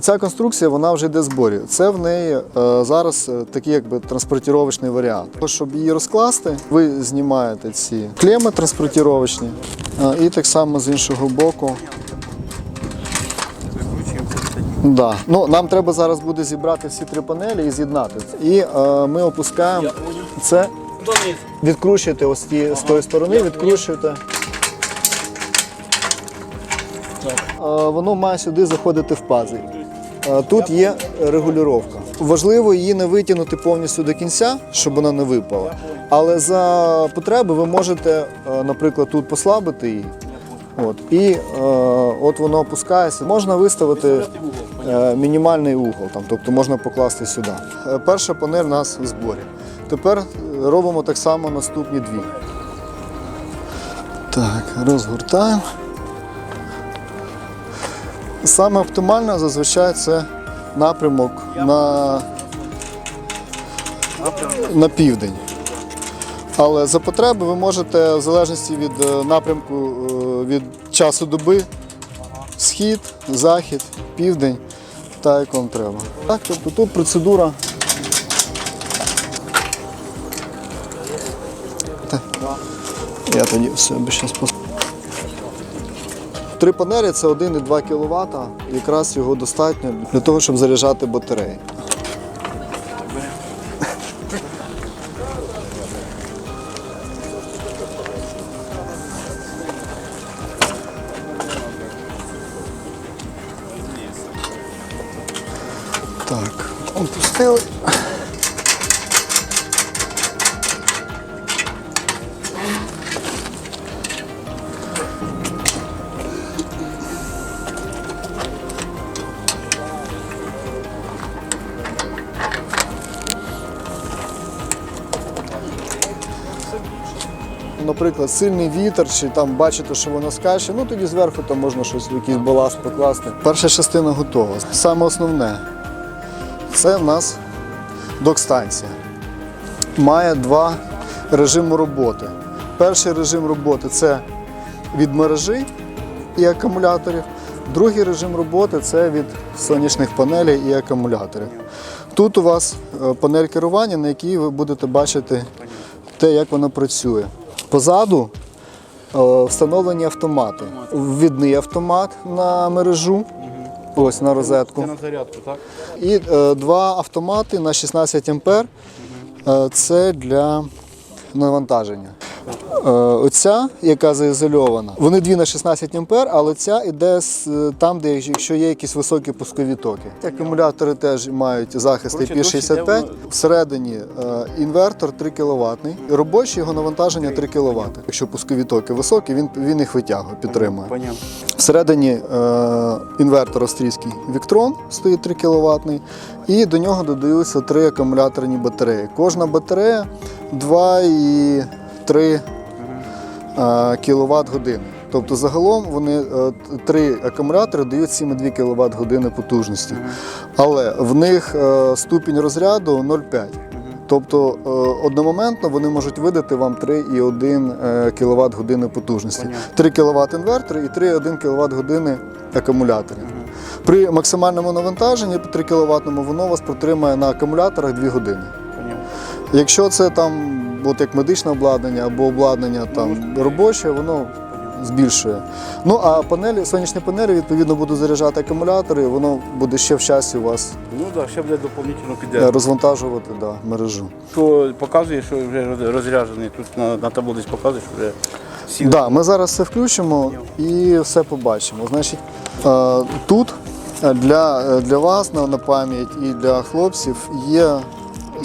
Ця конструкція вона вже йде в зборі. Це в неї е, зараз е, такий якби транспортіровочний варіант. Щоб її розкласти, ви знімаєте ці клеми транспортіровочні е, і так само з іншого боку. Да. Ну, нам треба зараз буде зібрати всі три панелі і з'єднати. І е, ми опускаємо це, відкручуєте ось ті, з тої сторони, відкручуєте. Е, Воно має сюди заходити в пази. Тут є регулювання. Важливо її не витягнути повністю до кінця, щоб вона не випала. Але за потреби ви можете, е, наприклад, тут послабити її. От, і е, от воно опускається. Можна виставити е, мінімальний угол, там, тобто можна покласти сюди. Е, перша панель у нас в зборі. Тепер робимо так само наступні дві. Так, розгортаємо. Саме оптимально зазвичай це напрямок на, на південь. Але за потреби ви можете, в залежності від е, напрямку, е, від часу доби, схід, захід, південь, так як вам треба. Так, тобто тут процедура. Я тоді все зараз пос... Три панелі це 1,2 кВт. Якраз його достатньо для того, щоб заряджати батареї. Так, опустили. Наприклад, сильний вітер, чи там бачите, що воно скаче, ну тоді зверху там можна щось, якийсь баласт покласти. Перша частина готова. Саме основне це в нас док-станція. Має два режими роботи. Перший режим роботи це від мережі і акумуляторів. Другий режим роботи це від сонячних панелей і акумуляторів. Тут у вас е, панель керування, на якій ви будете бачити те, як вона працює. Позаду е, встановлені автомати. Ввідний автомат на мережу, ось на розетку. Це на зарядку, так? І е, два автомати на 16 ампер. Е, це для навантаження. Е, оця, яка заізольована, вони дві на 16 ампер, але ця йде е, там, де якщо є якісь високі пускові токи. Акумулятори теж мають захист Коротше, IP65. Всередині е, інвертор 3 кВт. Робочий його навантаження 3 кВт. Якщо пускові токи високі, він, він їх витягує, підтримує. Всередині інвертор австрійський Victron стоїть 3 кВт, і до нього додаються три акумуляторні батареї. Кожна батарея 2,3 е, кВт години. Тобто загалом вони е, три акумулятори дають 7,2 кВт години потужності. Але в них е, ступінь розряду 0,5. Тобто е, одномоментно вони можуть видати вам 3,1 кВт години потужності. 3 кВт інвертори і 3,1 кВт години акумулятори. При максимальному навантаженні по 3 кВт воно вас протримає на акумуляторах 2 години. Якщо це там от як медичне обладнання або обладнання там робоче, воно збільшує. Ну а панелі, сонячні панелі відповідно будуть заряджати акумулятори, воно буде ще в часі у вас Ну так, ще буде доповнительно е, піде. розвантажувати да, мережу. Що показує, що вже розряджений. Тут на, на табло десь показує, що вже сів. Да, ми зараз все включимо і все побачимо. Значить, е, тут е, для, е, для вас на, на пам'ять і для хлопців є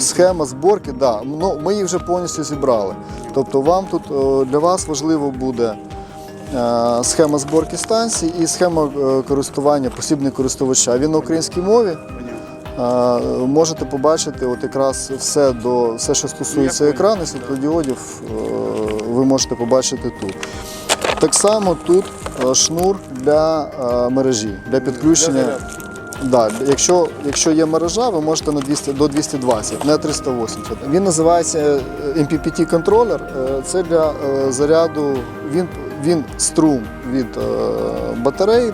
схема зборки. Да, ну, ми їх вже повністю зібрали. Тобто вам тут е, для вас важливо буде е, схема зборки станцій і схема е, користування, посібник користувача. Він на українській мові. Можете побачити от якраз все, до, все, що стосується екрану, світлодіодів, ви можете побачити тут. Так само тут шнур для мережі, для підключення. Да, якщо, якщо є мережа, ви можете на 200, до 220, не 380. Він називається е, MPPT контролер. Е, Це для е, заряду, він, він струм від батареї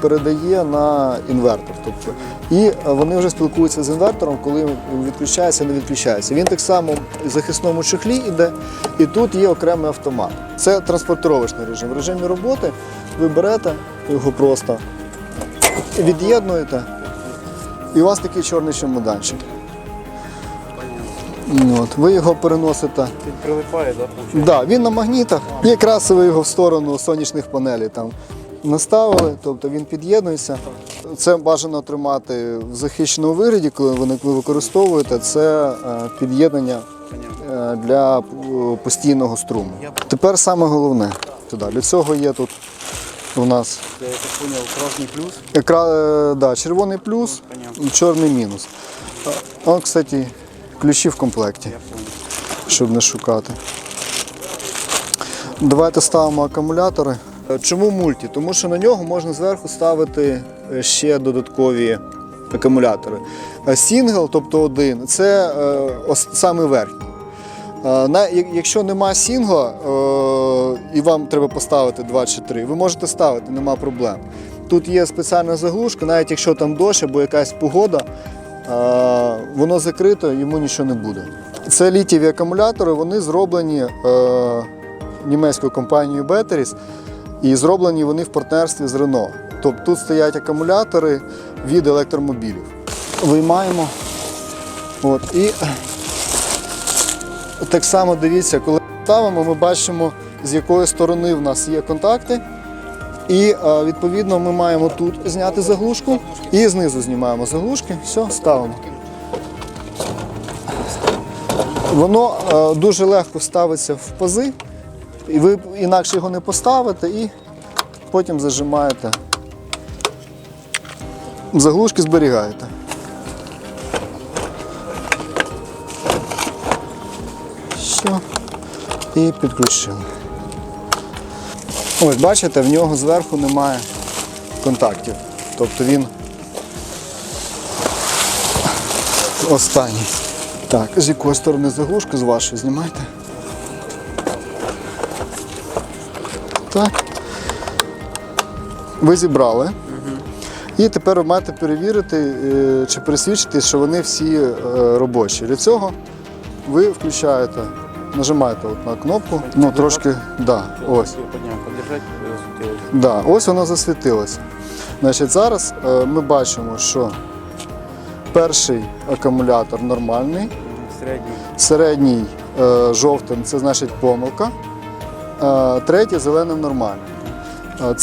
передає на інвертор. Тобто, і вони вже спілкуються з інвертором, коли відключається, не відключається. Він так само в захисному чехлі йде, і тут є окремий автомат. Це транспортировочний режим. В режимі роботи ви берете його просто від'єднуєте, і у вас такий чорний чемоданчик. От, ви його переносите. Він прилипає, так? Да, Да, він на магнітах. І якраз ви його в сторону сонячних панелей там наставили, тобто він під'єднується. Це бажано тримати в захищеному вигляді, коли ви ви використовуєте. Це е, під'єднання е, для е, постійного струму. Тепер саме головне. Для цього є тут у нас Я так зрозумів, красний плюс. екра... е, да, червоний плюс і чорний мінус. А, кстати, ключі в комплекті щоб не шукати. Давайте ставимо акумулятори. Чому мульті? Тому що на нього можна зверху ставити е, ще додаткові акумулятори. Сінгл, тобто один, це е, саме верхній. Е, Якщо нема сінгла е, і вам треба поставити 2 чи 3, ви можете ставити, нема проблем. Тут є спеціальна заглушка, навіть якщо там дощ або якась погода, е, воно закрито, йому нічого не буде. Це літієві акумулятори, вони зроблені е, німецькою компанією Batteries, і зроблені вони в партнерстві з Renault. Тобто тут стоять акумулятори від електромобілів. Виймаємо. От, і так само дивіться, коли ставимо, ми бачимо, з якої сторони в нас є контакти. І е, відповідно ми маємо тут зняти заглушку і знизу знімаємо заглушки. Все, ставимо. Воно е, дуже легко ставиться в пази, і ви інакше його не поставите і потім зажимаєте. Заглушки зберігаєте. Все. І підключили. Ось бачите, в нього зверху немає контактів. Тобто він останній. Так, з якої сторони заглушка, з вашої знімайте. Так. Ви зібрали. І тепер ви маєте перевірити е, чи пересвідчитись, що вони всі е, робочі. Для цього ви включаєте, нажимаєте от на кнопку, ну трошки, да, ось. Подержать. Да, ось воно засвітилося. Значить, зараз е, ми бачимо, що перший акумулятор нормальний, Середній. середній жовтим це значить помилка, е, третій зеленим нормальний. Е,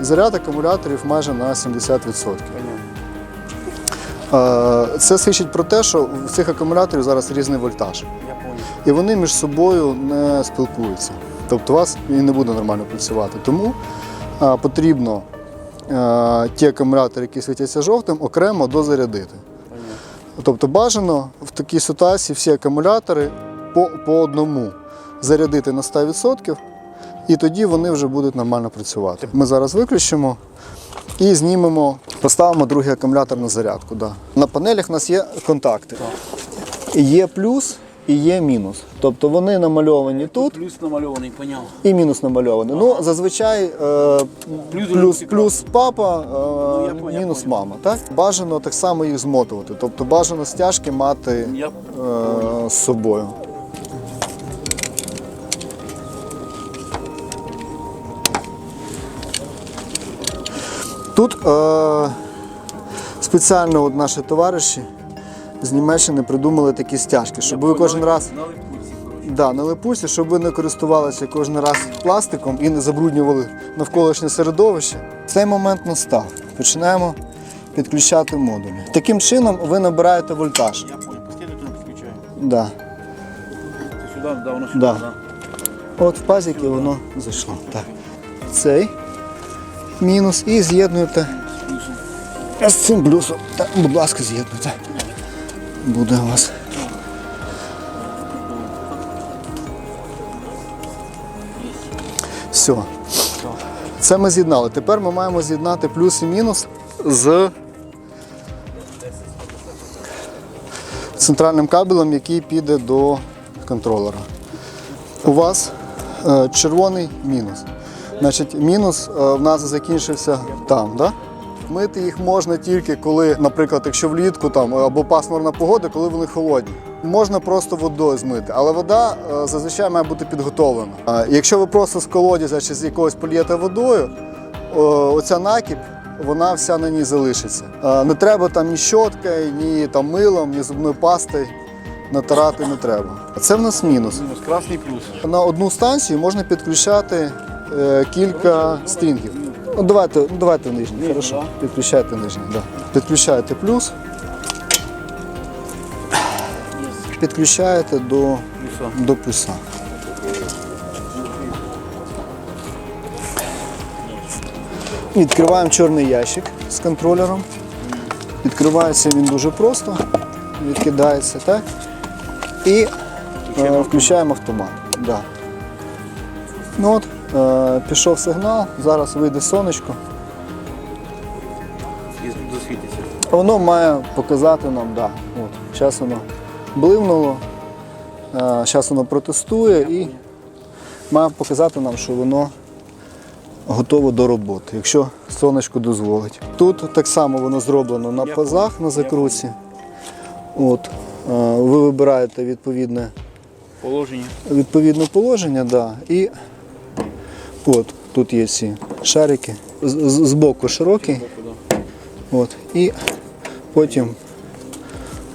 заряд акумуляторів майже на 70%. Е, Це свідчить про те, що в цих акумуляторів зараз різний вольтаж. І вони між собою не спілкуються. Тобто у вас і не буде нормально працювати. Тому е, потрібно е, ті акумулятори, які світяться жовтим, окремо дозарядити. Тобто бажано в такій ситуації всі акумулятори по, по одному зарядити на 100%, і тоді вони вже будуть нормально працювати. Ми зараз виключимо і знімемо, поставимо другий акумулятор на зарядку. Да. На панелях у нас є контакти. Є плюс і є мінус. Тобто вони намальовані тут Плюс намальований, поняв. і мінус намальований. Ну, зазвичай е, Плюс плюс, плюс папа, е, Ну, я понял, мінус понял. мама. Так? Бажано так само їх змотувати. Тобто бажано стяжки мати Я е, з собою. Тут е, спеціально от наші товариші з Німеччини придумали такі стяжки, щоб ви кожен раз. на липучці. Да, на липусі, щоб ви не користувалися кожен раз пластиком і не забруднювали навколишнє середовище. Цей момент настав. Починаємо підключати модулі. Таким чином ви набираєте вольтаж. Я понял. Підключаю. Да. Це сюди, да, воно сюди, Да. да. От в пазики воно зайшло. Так. Цей мінус і з'єднуєте з цим плюсом. Так, будь ласка, з'єднуйте. Буде у вас. Все. Це ми з'єднали. Тепер ми маємо з'єднати плюс і мінус з центральним кабелем, який піде до контролера. У вас е, червоний мінус. Значить, мінус е, в нас закінчився там, да? Мити їх можна тільки коли, наприклад, якщо влітку там або пасмурна погода, коли вони холодні. Можна просто водою змити, але вода е, зазвичай має бути підготовлена. Якщо ви просто з колодязя чи з якогось полієте водою, оця накіп, вона вся на ній залишиться. Е, Не треба там ні щоткою, ні там милом, ні зубною пастою натирати не треба. А це в нас мінус. Мінус красний плюс. На одну станцію можна підключати е, кілька стрінгів. Ну, давайте, ну, давайте нижній, Нижній, хорошо. да? Підключайте нижній, да. Підключаєте плюс. Підключаєте до, Плюса. до плюса. Відкриваємо чорний ящик з контролером. Відкривається він дуже просто, відкидається, так? І е, включаємо автомат. Да. Ну от, пішов сигнал, зараз вийде сонечко. І досвітиться. Воно має показати нам, да. От, зараз воно бливнуло, зараз воно протестує і має показати нам, що воно готово до роботи, якщо сонечко дозволить. Тут так само воно зроблено на пазах, на закрутці. От, е, ви вибираєте відповідне, Положення. відповідне положення, да, і от, тут є ці шарики. Збоку широкий. От, і потім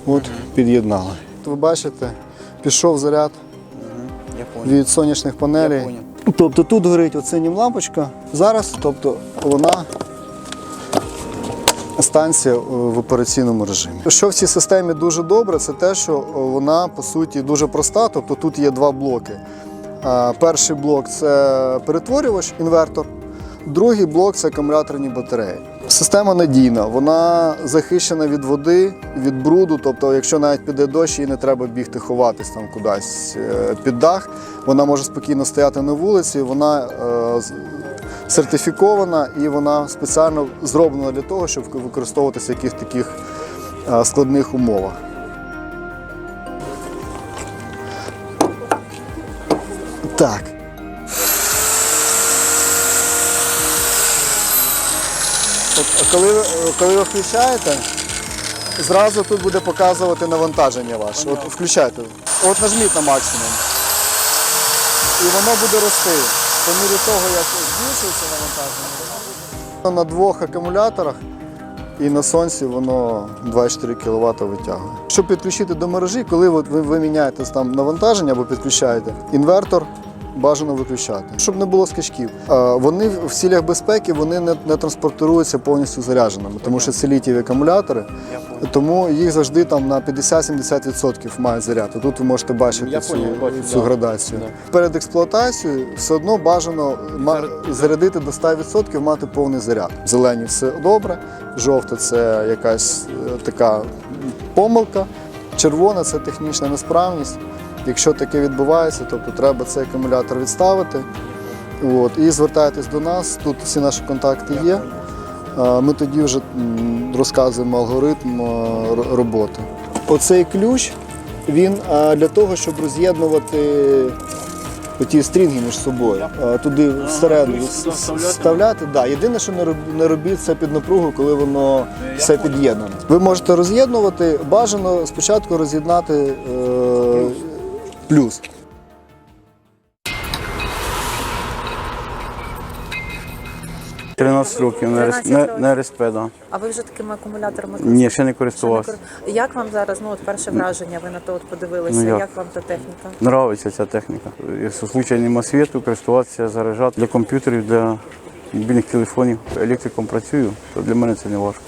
от, під'єднали. Ви бачите, пішов заряд від сонячних панелей. Тобто тут горить оцинім лампочка. Зараз, тобто, вона станція е, в операційному режимі. Що в цій системі дуже добре, це те, що е, вона по суті дуже проста. Тобто тут є два блоки. Е, Перший блок це перетворювач, інвертор. Другий блок це акумуляторні батареї. Система надійна, вона захищена від води, від бруду. Тобто, якщо навіть піде дощ, їй не треба бігти ховатись там кудись е, під дах. Вона може спокійно стояти на вулиці. Вона е, сертифікована і вона спеціально зроблена для того, щоб використовуватися в яких таких складних умовах. Так. От, коли, ви- коли ви включаєте, зразу тут буде показувати навантаження ваше. От включайте. От нажміть на максимум. І воно буде рости. По мірі того, як збільшується навантаження. На двох акумуляторах і на сонці воно 24 кВт витягує. Щоб підключити до мережі, коли ви, ви міняєте там навантаження або підключаєте, інвертор бажано виключати, щоб не було скачків. Вони в цілях безпеки вони не, не транспортуються повністю зарядженими, тому що це літієві акумулятори, тому їх завжди там на 50-70% мають заряд. І Тут ви можете бачити Я цю, понял, бачу, цю да. градацію. Да. Перед експлуатацією все одно бажано ма- зарядити до 100%, мати повний заряд. Зелені все добре, жовте це якась е, така помилка, червона це технічна несправність. Якщо таке відбувається, тобто треба цей акумулятор відставити. От, і звертайтесь до нас, тут всі наші контакти є. Ми тоді вже розказуємо алгоритм роботи. Оцей ключ він для того, щоб роз'єднувати оті стрінги між собою. Туди всередину вставляти? Да. Єдине, що не робіть це під напругу, коли воно все під'єднано. Ви можете роз'єднувати, бажано спочатку роз'єднати е, плюс. – 13 років на, 13 на, років. на РСП, да. А ви вже такими акумуляторами Ні, ще не користувався. кор- Як вам зараз, ну от перше враження, ви на то от подивилися, Ну, як? як? вам та техніка? Нравиться ця техніка. Якщо в нема світу, користуватися, заряджати для комп'ютерів, для мобільних телефонів. Електриком працюю, то для мене це не важко.